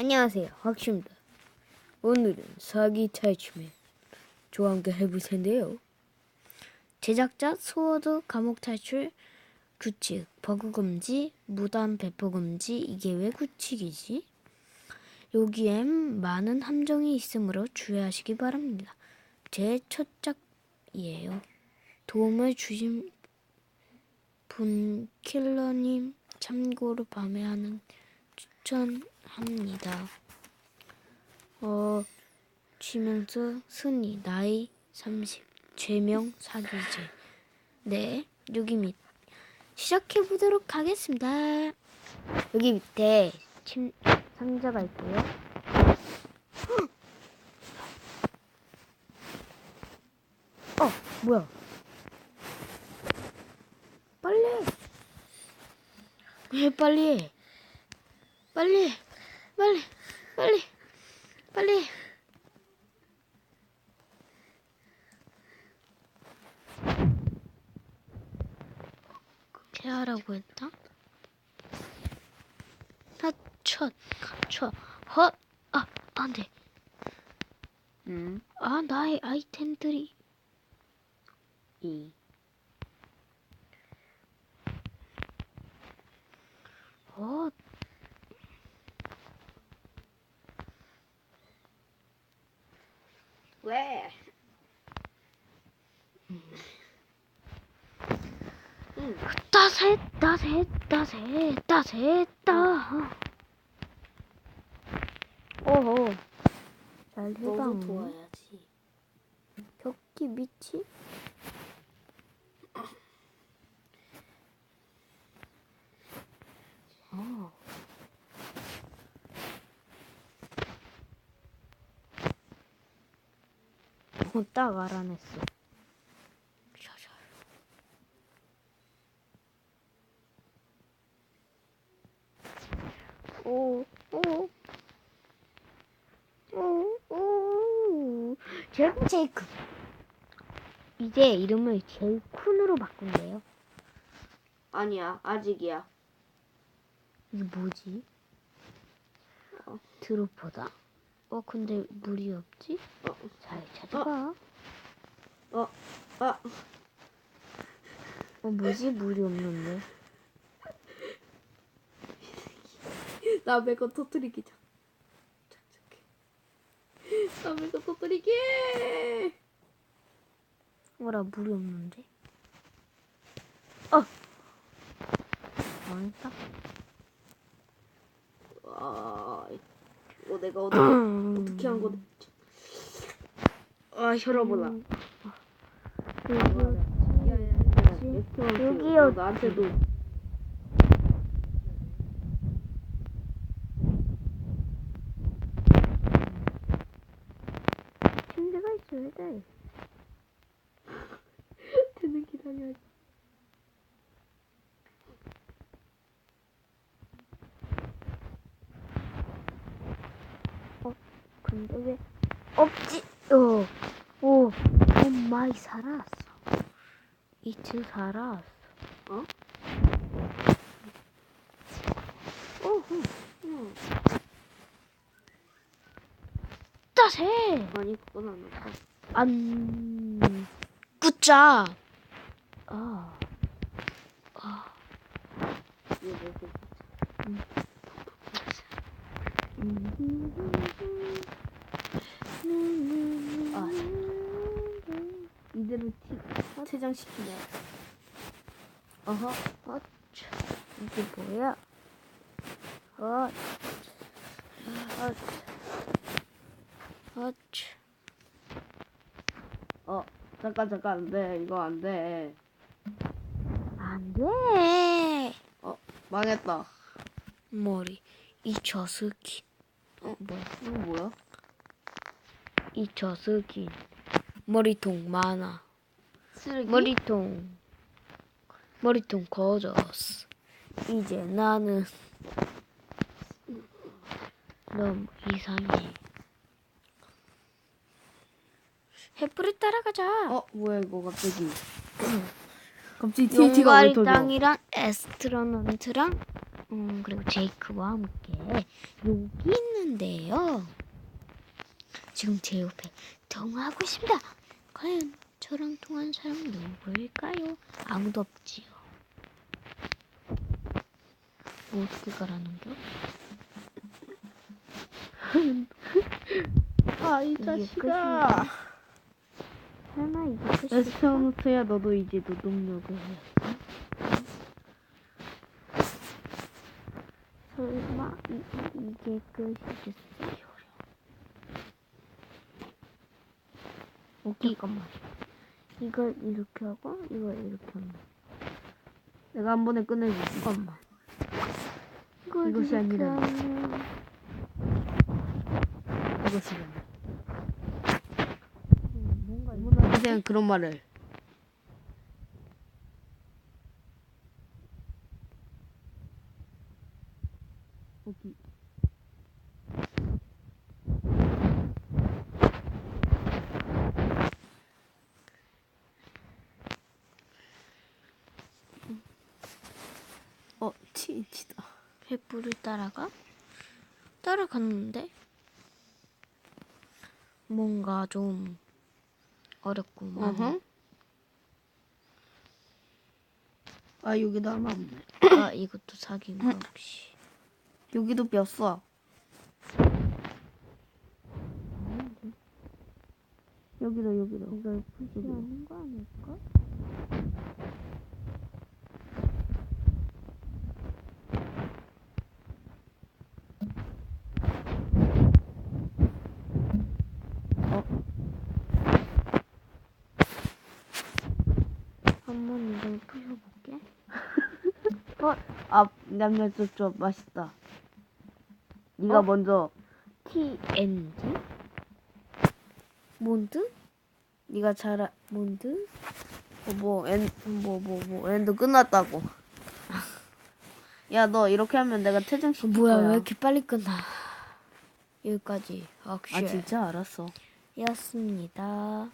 안녕하세요, 확슈입니다. 오늘은 사기 탈출맨 저와 함께 해볼 텐데요. 제작자 소워드 감옥 탈출 규칙 버그 금지 무단 배포 금지 이게 왜 규칙이지? 여기엔 많은 함정이 있으므로 주의하시기 바랍니다. 제 첫 작이에요. 도움을 주신 분 킬러님 참고로 밤에 하는 추천합니다. 어, 지명서 순위 나이 30 죄명 사기죄 네 여기 밑 시작해 보도록 하겠습니다. 여기 밑에 침 상자가 있고요. 어 뭐야? 빨리 해. 왜 빨리 해? 빨리 해. 빨리 빨리 빨리 그렇게 하라고 했다? 하첫 감춰 헛아 안돼 응. 아 나의 아이템들이 이. 어 왜? 응. 따세 따세 따세 따세 따 오호 잘 해봐 너도 도와야지. 벽기 밑이 어, 딱 알아냈어. 샤샤. 오, 오, 오, 오. 제이크 제이크. 이제 이름을 제이쿤으로 바꾼대요. 아니야, 아직이야. 이게 뭐지? 어. 드로퍼다. 어, 근데 물이 없지? 어, 잘 찾아봐. 어, 아, 어, 뭐지? 물이 없는데. 나 매거 터뜨리기 작. 작작해. 나 매거 터뜨리기. 뭐라, 물이 없는데? 어! 망했다. 아, 내가 어떻게 어떻게 한 거지? 아. 여기였지. 여기요. 나한테도. 침대가 있어야 돼. 되는 기다려야지. 근데 왜 없지? 어, 오, 오 마이 살았어. 이틀 살았어. 어? 오호, 응. 따세. 아니 그건 안 나빠. 안, 굿자. 아, 아, 이거 뭐 아. 이대로 티 퇴장시키네. 어허, 어, 이게 뭐야? 어, 어, 어, 어 잠깐 잠깐 안 돼 이거 안 돼. 안 돼. 어 망했다. 머리, 이 저스킨. 어, 뭐야? 이거 뭐야? 이 저스킨. 머리통 많아. 쓰레기? 머리통. 머리통 거졌어. 이제 나는 너무 이상해. 횃불을 따라가자. 어 뭐야 이거 갑자기? 갑자기 TNT가 왜? 땅이랑 에스트로넌트랑 음, 그리고 제이크와 함께 여기 있는데요. 지금 제 옆에 통화하고 있습니다. 과연 저랑 통화한 사람은 누구일까요? 아무도 없지요. 뭐 어떻게 가라는 겨? 아, 이 자식아. 설마 이게 야, 끝일까? 스타우노트야, 너도 이제 노동력을 해. 설마 이, 이, 이게 끝이겠어요? 여기 이것만. 이걸 이렇게 하고 이걸 이렇게 하면 내가 한 번에 끊어줄 이것만. 이것이 아니라 이것이 아니라. 뭔가 음, 그냥 그런 말을. 여기. 7인치다. 백불을 따라가? 따라갔는데? 뭔가 좀 어렵구만. 어허. 아 여기도 하나 없네. 아, 이것도 사기인가 혹시. 음. 여기도 뼈어 여기다 여기다. 이걸 푸시 하는 거 아닐까? 한번 이걸 부셔볼게. 아 냠냠쩝쩝 맛있다 네가 어? 먼저 TNG? 몬드? 네가 잘 몬드? 뭐뭐뭐뭐 뭐 엔드 끝났다고 야 너 이렇게 하면 내가 퇴장시킬 뭐야 거야 왜 이렇게 빨리 끝나? 여기까지 아 악슈 진짜 알았어 였습니다.